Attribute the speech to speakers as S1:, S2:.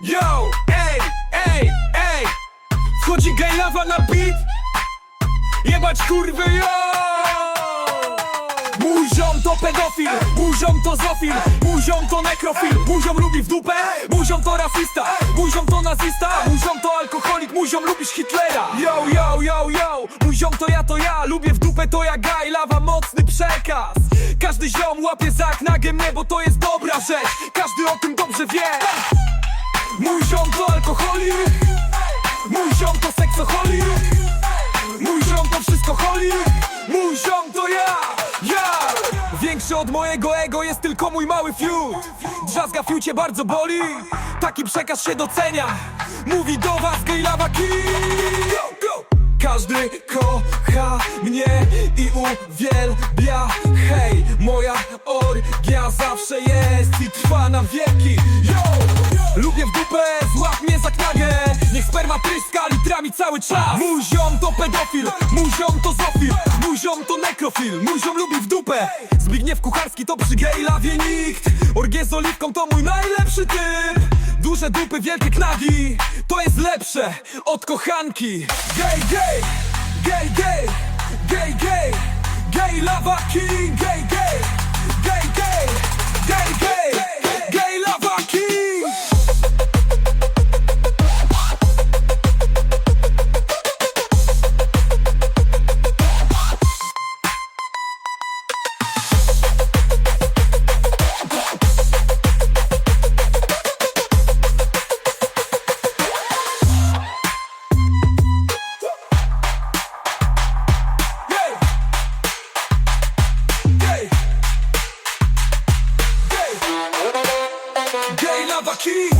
S1: Yo, ej, ej, ej Wchodzi gay lawa na beat? Jebać kurwy, yo! Mój to pedofil, mój to zofil Mój to nekrofil, mój lubi w dupę Mój to rasista, mój to nazista Mój to alkoholik, mój lubisz Hitlera. Yo, yo, yo, yo, mój to ja, to ja Lubię w dupę, to ja gaj, lawa mocny przekaz. Każdy ziom łapie za knagę mnie, bo to jest dobra rzecz. Każdy o tym dobrze wie Mój ziom to alkoholik. Mój ziom to seksoholik. Mój ziom to wszystko holik. Mój ziom to ja, ja. Większy od mojego ego jest tylko mój mały fiut. Drzazga fiucie bardzo boli. Taki przekaz się docenia. Mówi do was lava king każdy kocha mnie i uwielbia. Hej, moja orgia zawsze jest i trwa na wieki. Yo! Lubię w dupę, złap mnie za knagę. Niech sperma tryska litrami cały czas. Mój ziom to pedofil, mój ziom to zofil Mój ziom to nekrofil, mój ziom lubi w dupę. Zbigniew Kucharski to przy gej lawie nikt. Orgie z oliwką to mój najlepszy typ. Duże dupy, wielkie knagi To jest lepsze od kochanki. Gay, gay, gay, gay, gay, gay Gay lava Gay na baki